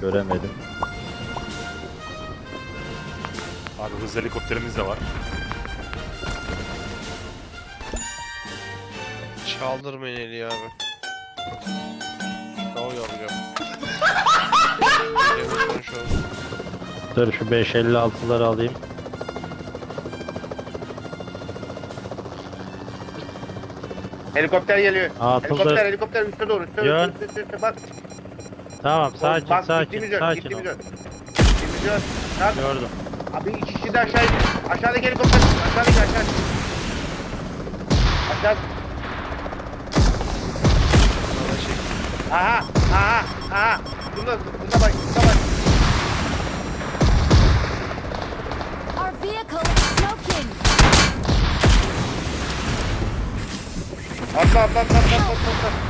Göremedim. Abi hızlı helikopterimiz de var. Çaldırmayın eli abi. Televizyon şovu. Dur şu 556'ları alayım. Helikopter geliyor. Atıldı. Helikopter helikopter üste doğru üste Yön. üste, üste, üste bak. Tamam sakin bak, sakin gittiğimiz sakin ol. gittiğimiz yön. Gittiğimiz yön. Bak, Gördüm. Abi iki kişi de aşağı indi. Aşağıdaki helikopter. Aşağıdaki aşağı. Aşağı. Aha aha aha. Bunda bunda bak bunda bak. Our vehicle is smoking! Atla atla atla atla atla atla.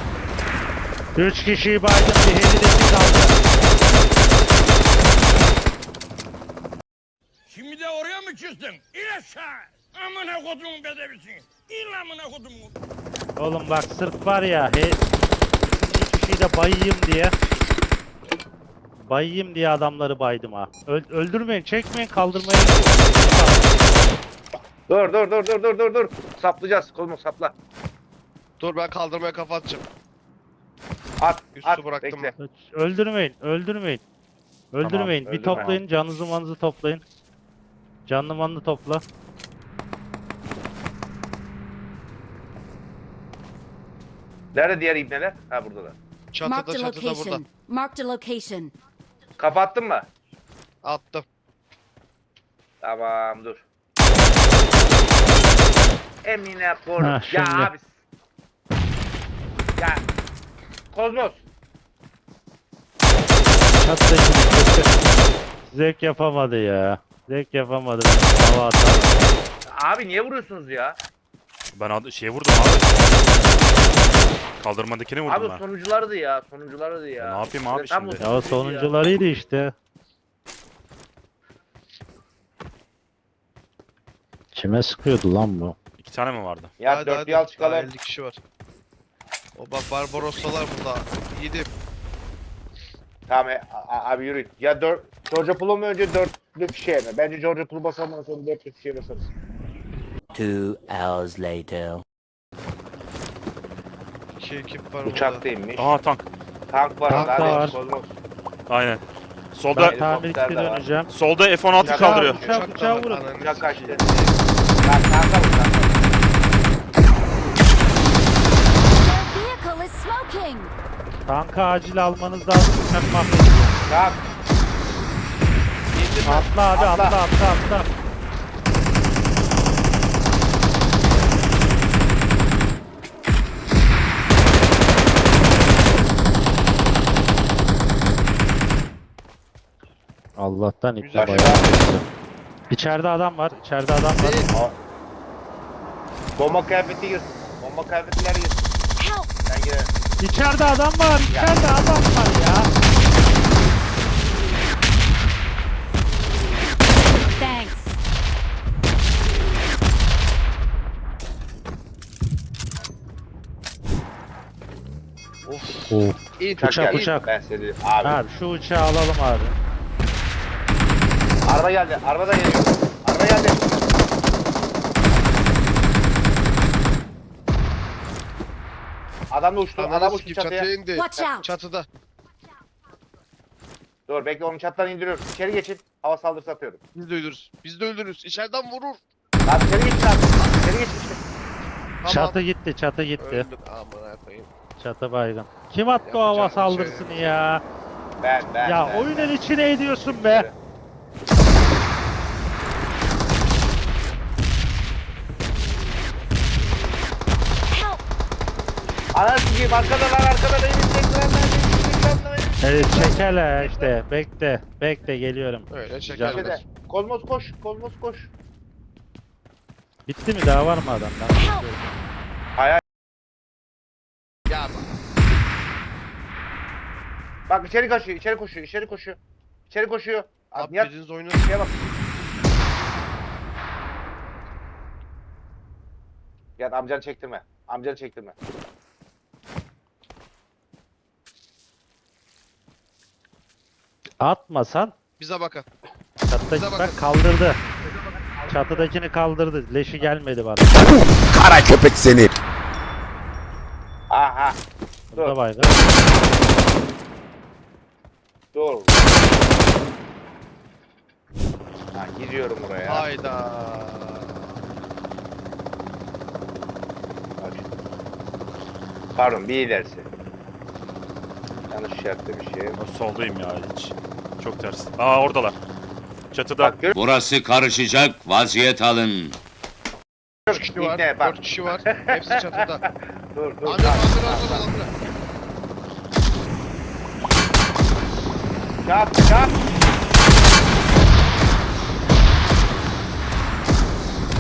Üç kişiyi baydım bir helideki kaldı. Şimdi de oraya mı küstün? İn aşağı. Amına kodumun bedevisin. İn amına kodumun. Oğlum bak sırf var ya he, iki kişiyi de bayayım diye. Bayayım diye adamları baydım ha. Öl- öldürmeyin, çekmeyin, kaldırmaya Dur dur dur dur dur dur dur. Saplayacağız. Kolumu sapla. Dur ben kaldırmaya kafa atacağım. At Üstü at bıraktım bekle. Öldürmeyin, öldürmeyin. Öldürmeyin. bir öldürme. toplayın, canınızı manınızı toplayın. Canlı manını topla. Nerede diğer ibneler? Ha buradalar. Çatıda Marked a çatıda burada. location. Marked a location. Kapattın mı? Attım. Tamam dur. Emine Bor. Ha, Ya abi. Ya. Kozmos. Çattaki Zevk yapamadı ya. Zevk yapamadı. Hava atar. Abi niye vuruyorsunuz ya? Ben ad- şeye vurdum abi. Kaldırmadakine vurdum Abi ben. sonunculardı ya. Sonunculardı ya. Ya ne yapayım abi Tam şimdi? Ya sonuncuydu sonuncularıydı işte. Kime sıkıyordu lan bu? İki tane mi vardı? Ya Hadi, dörtlüğü hadi. al Daha çıkalım. 50 kişi var. O bak Barbarossalar burada. Yedim. Tamam e, a- a- abi yürü. Ya dört, Georgia Pool'u mu önce dörtlü kişiye mi? Bence Georgia Pool'u basalım sonra dörtlü kişiye basarız. Two hours later. İki ekip var burada. Uçaktaymış. Aha tank. Tank var Tank orada. Hadi var. Kozmos. Aynen. Ben Solda tamir helikopter için de var. döneceğim. solda F-16 Uçak- kaldırıyor. Uçak, Uçak da uçağı var, vurun. Uçak kaçtı. Tank, tanka vur tanka. Our vehicle is smoking! Tankı acil almanız lazım. Uçak mahvediyor. Tank. Atla abi Atla. atla atla atla. Allah'tan iple Güzel. bayağı geçti. İçeride adam var. içeride adam var. Değil. Bomba kıyafeti girsin. Bomba kıyafetler girsin. Help! Ben girerim. İçeride adam var. İçeride adam var ya. Thanks. Of. Of. İn. Uçak Uçak, uçak. Ben dedim. Abi. Abi şu uçağı alalım abi. Araba geldi. Araba da geliyor. Araba geldi. Adam da uçtu. Adam uçtu çatıya. çatıya indi. Watch out! Çatıda. Dur bekle onu çattan indiriyorum. İçeri geçin. Hava saldırısı atıyorum. Biz de ölürüz. Biz de ölürüz. İçeriden vurur. Abi içeri geçin abi. İçeri geçin işte. Tamam. Çatı gitti, çatı gitti. Öldüm. Amına koyayım. Çatı baygın. Kim attı o Yapacağım hava bir saldırısını şey ya? Ben ben Ya ben, oyunun ben. içine ediyorsun be. Ananı sikeyim arkada lan arkada beni çektiler lan beni çektiler lan Evet çek hele işte. Bekle. Bekle geliyorum. Öyle çekerler. Kozmos koş. Kozmos koş. Bitti mi? Daha var mı adam? Ben Help! Ya Bak içeri koşuyor. içeri koşuyor. içeri koşuyor. İçeri koşuyor. Abi Nihat biriniz oyunu şeye bak. Nihat amcanı çektirme. Amcanı çektirme. Atmasan Bize bakın. Bize bak bakın. kaldırdı. Çatıdakini kaldırdı. Leşi gelmedi bana. Kara köpek seni. Aha. Burada Dur. baygın. Dur. Ha, gidiyorum oraya. Hayda. Bak. Pardon bir ilerisi. Yanlış işaretlemişim. O soldayım ya hiç. Çok ters. Aa oradalar. Çatıda. Bak gör. Burası karışacak, vaziyet alın. 3 kişi var. Bak. 4 kişi var. Hepsi çatıda. Dur dur. Amca Bak, hazır bak, hazır bak. hazır. Çap çap.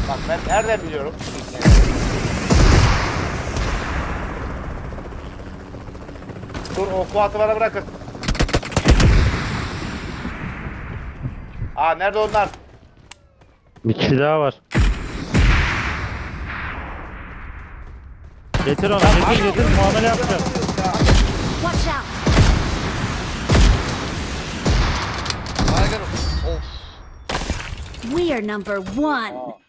Bak ben nereden biliyorum? Dur o kuatı bana bırakın. Aa nerede onlar? Bir kişi daha var. Getir onu. Getir getir. Muamele yapacağım. Watch out! Baygınım. Of. We are number one.